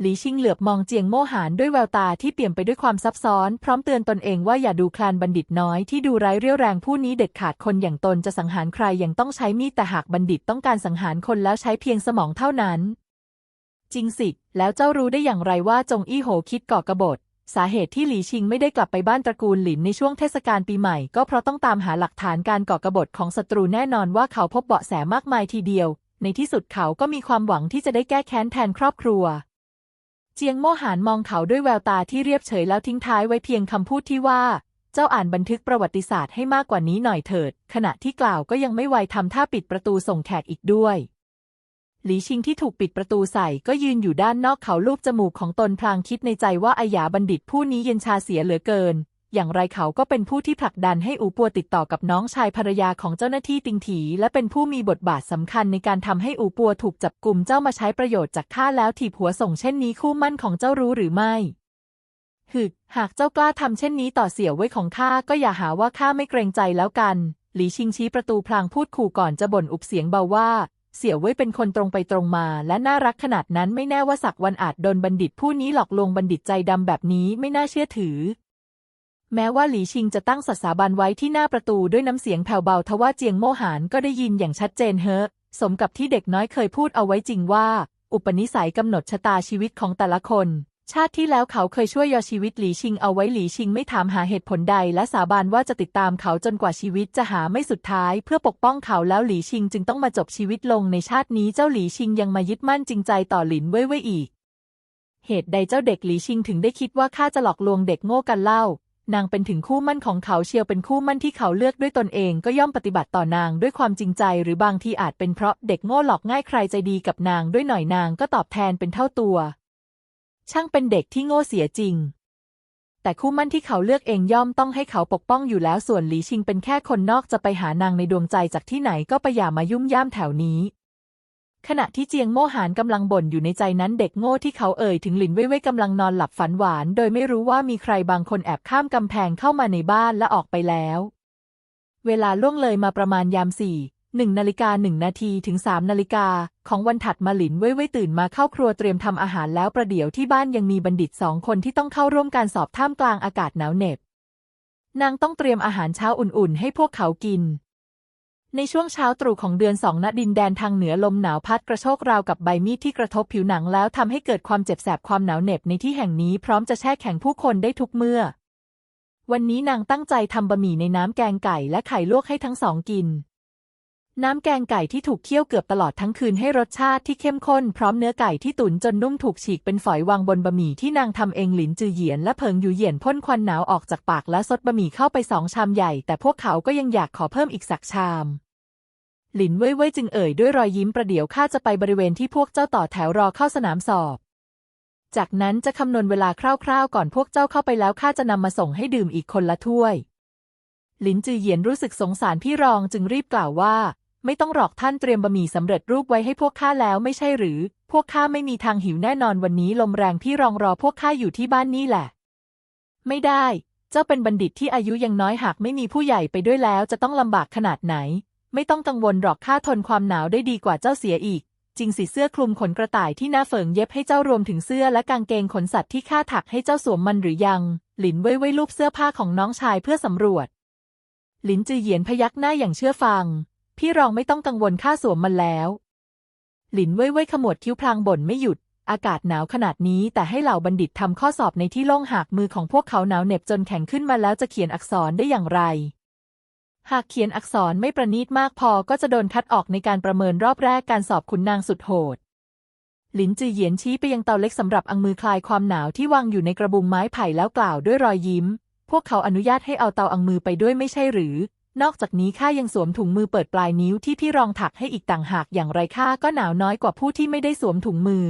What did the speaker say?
หลีชิงเหลือบมองเจียงโม่หานด้วยแววตาที่เปี่ยมไปด้วยความซับซ้อน พร้อมเตือนตนเองว่าอย่าดูคลานบัณฑิตน้อยที่ดูไร้เรี่ยวแรงผู้นี้เด็ดขาดคนอย่างตนจะสังหารใครยังต้องใช้มีดแต่หากบัณฑิตต้องการสังหารคนแล้วใช้เพียงสมองเท่านั้น จริงสิ แล้วเจ้ารู้ได้อย่างไรว่าจงอี้โหคิดก่อกบฏสาเหตุที่หลีชิงไม่ได้กลับไปบ้านตระกูลหลินในช่วงเทศกาลปีใหม่ก็เพราะต้องตามหาหลักฐานการก่อกบฏของศัตรูแน่นอนว่าเขาพบเบาะแสมากมายทีเดียว ในที่สุดเขาก็มีความหวังที่จะได้แก้แค้นแทนครอบครัว เจียงโมหานมองเขาด้วยแววตาที่เรียบเฉยแล้วทิ้งท้ายไว้เพียงคำพูดที่ว่า เจ้าอ่านบันทึกประวัติศาสตร์ให้มากกว่านี้หน่อยเถิด ขณะที่กล่าวก็ยังไม่ไวทำท่าปิดประตูส่งแขกอีกด้วย หลีชิงที่ถูกปิดประตูใส่ก็ยืนอยู่ด้านนอกเขาลูบจมูกของตนพลางคิดในใจว่าอาหยาบัณฑิตผู้นี้เย็นชาเสียเหลือเกิน อย่างไรเขาก็เป็นผู้ที่ผลักดันให้อูปัวติดต่อกับน้องชายภรรยาของเจ้าหน้าที่ติงถี และเป็นผู้มีบทบาทสำคัญในการทำให้อูปัวถูกจับกลุ่มเจ้ามาใช้ประโยชน์จากข้าแล้วถีบหัวส่งเช่นนี้คู่มั่นของเจ้ารู้หรือไม่หึกหากเจ้ากล้าทำเช่นนี้ต่อเสี่ยวไว้ของข้าก็อย่าหาว่าข้าไม่เกรงใจแล้วกัน หลีชิงชี้ประตูพลางพูดขู่ก่อนจะบ่นอุบเสียงเบาว่าเสี่ยวเว่ยเป็นคนตรงไปตรงมาและน่ารักขนาดนั้นไม่แน่ว่าสักวันอาจโดนบัณฑิตผู้นี้หลอกลวงบัณฑิตใจดำแบบนี้ไม่น่าเชื่อถือ แม้ว่าหลีชิงจะตั้งสัตสาบันไว้ที่หน้าประตูด้วยน้ำเสียงแผ่วเบาทว่าเจียงโมหานก็ได้ยินอย่างชัดเจนเฮอสมกับที่เด็กน้อยเคยพูดเอาไว้จริงว่า อุปนิสัยกำหนดชะตาชีวิตของแต่ละคน ชาติที่แล้วเขาเคยช่วยยอชีวิตหลีชิงเอาไว้หลีชิงไม่ถามหาเหตุผลใด และสาบานว่าจะติดตามเขาจนกว่าชีวิตจะหาไม่สุดท้าย เพื่อปกป้องเขาแล้วหลีชิงจึงต้องมาจบชีวิตลงในชาตินี้เจ้าหลีชิงยังมายึดมั่นจริงใจต่อหลินเว่ยเว่ยอีก เหตุใดเจ้าเด็กหลีชิงถึงได้คิดว่าข้าจะหลอกลวงเด็กโง่กันเล่า นางเป็นถึงคู่มั่นของเขาเชียวเป็นคู่มั่นที่เขาเลือกด้วยตนเองก็ย่อมปฏิบัติต่อนางด้วยความจริงใจ หรือบางทีอาจเป็นเพราะเด็กโง่หลอกง่ายใครใจดีกับนางด้วยหน่อยนางก็ตอบแทนเป็นเท่าตัว ช่างเป็นเด็กที่โง่เสียจริง แต่คู่มั่นที่เขาเลือกเองย่อมต้องให้เขาปกป้องอยู่แล้วส่วนหลีชิงเป็นแค่คนนอกจะไปหานางในดวงใจจากที่ไหนก็ไปอย่ามายุ่มย่ามแถวนี้ ขณะที่เจียงโม่หานกำลังบ่นอยู่ในใจนั้นเด็กโง่ที่เขาเอ่ยถึงหลินเว่ยเว่ยกำลังนอนหลับฝันหวาน โดยไม่รู้ว่ามีใครบางคนแอบข้ามกำแพงเข้ามาในบ้านและออกไปแล้ว เวลาล่วงเลยมาประมาณยามสี่หนึ่งนาฬิกาหนึ่งนาทีถึงสามนาฬิกา ของวันถัดมาหลินเว่ยเว่ยตื่นมาเข้าครัวเตรียมทำอาหารแล้วประเดี๋ยวที่บ้านยังมีบัณฑิตสองคนที่ต้องเข้าร่วมการสอบท่ามกลางอากาศหนาวเหน็บ นางต้องเตรียมอาหารเช้าอุ่นๆ ให้พวกเขากิน ในช่วงเช้าตรู่ของเดือนสองณดินแดนทางเหนือลมหนาวพัดกระโชกราวกับใบมีดที่กระทบผิวหนังแล้วทำให้เกิดความเจ็บแสบความหนาวเหน็บในที่แห่งนี้พร้อมจะแช่แข็งผู้คนได้ทุกเมื่อ วันนี้นางตั้งใจทำบะหมี่ในน้ำแกงไก่และไข่ลวกให้ทั้งสองกิน น้ำแกงไก่ที่ถูกเคี่ยวเกือบตลอดทั้งคืนให้รสชาติที่เข้มข้นพร้อมเนื้อไก่ที่ตุ๋นจนนุ่มถูกฉีกเป็นฝอยวางบนบะหมี่ที่นางทำเองหลินจือเหยียนและเพิงอยู่เหยียนพ่นควันหนาวออกจากปากและซดบะหมี่เข้าไปสองชามใหญ่ แต่พวกเขาก็ยังอยากขอเพิ่มอีกสักชาม หลินเว่ยเว่ยจึงเอ่ยด้วยรอยยิ้มประเดี๋ยวข้าจะไปบริเวณที่พวกเจ้าต่อแถวรอเข้าสนามสอบ จากนั้นจะคำนวณเวลาคร่าวๆ ก่อนพวกเจ้าเข้าไปแล้วข้าจะนำมาส่งให้ดื่มอีกคนละถ้วย หลินจือเหยียนรู้สึกสงสารพี่รองจึงรีบกล่าวว่า ไม่ต้องหรอกท่านเตรียมบะหมี่สำเร็จรูปไว้ให้พวกข้าแล้วไม่ใช่หรือ พวกข้าไม่มีทางหิวแน่นอนวันนี้ลมแรงพี่รองรอพวกข้าอยู่ที่บ้านนี่แหละ ไม่ได้ เจ้าเป็นบัณฑิตที่อายุยังน้อยหากไม่มีผู้ใหญ่ไปด้วยแล้วจะต้องลำบากขนาดไหน ไม่ต้องกังวลหรอกข้าทนความหนาวได้ดีกว่าเจ้าเสียอีก จริงสิเสื้อคลุมขนกระต่ายที่หน้าเฟิงเย็บให้เจ้ารวมถึงเสื้อและกางเกงขนสัตว์ที่ข้าถักให้เจ้าสวมมันหรือยัง หลินเว่ยเว่ยลูบเสื้อผ้าของน้องชายเพื่อสำรวจ หลินจือเหยียนพยักหน้าอย่างเชื่อฟัง พี่รองไม่ต้องกังวลข้าสวมมันแล้ว หลินเว่ยเว่ยขมวดคิ้วพลางบ่นไม่หยุดอากาศหนาวขนาดนี้แต่ให้เหล่าบัณฑิตทำข้อสอบในที่โล่งหากมือของพวกเขาหนาวเหน็บจนแข็งขึ้นมาแล้วจะเขียนอักษรได้อย่างไร หากเขียนอักษรไม่ประณีตมากพอก็จะโดนคัดออกในการประเมินรอบแรกการสอบขุนนางสุดโหด หลินจือเหยียนชี้ไปยังเตาเล็กสำหรับอังมือคลายความหนาวที่วางอยู่ในกระบุงไม้ไผ่แล้วกล่าวด้วยรอยยิ้ม พวกเขาอนุญาตให้เอาเตาอังมือไปด้วยไม่ใช่หรือ นอกจากนี้ข้ายังสวมถุงมือเปิดปลายนิ้วที่พี่รองถักให้อีกต่างหากอย่างไรข้าก็หนาวน้อยกว่าผู้ที่ไม่ได้สวมถุงมือ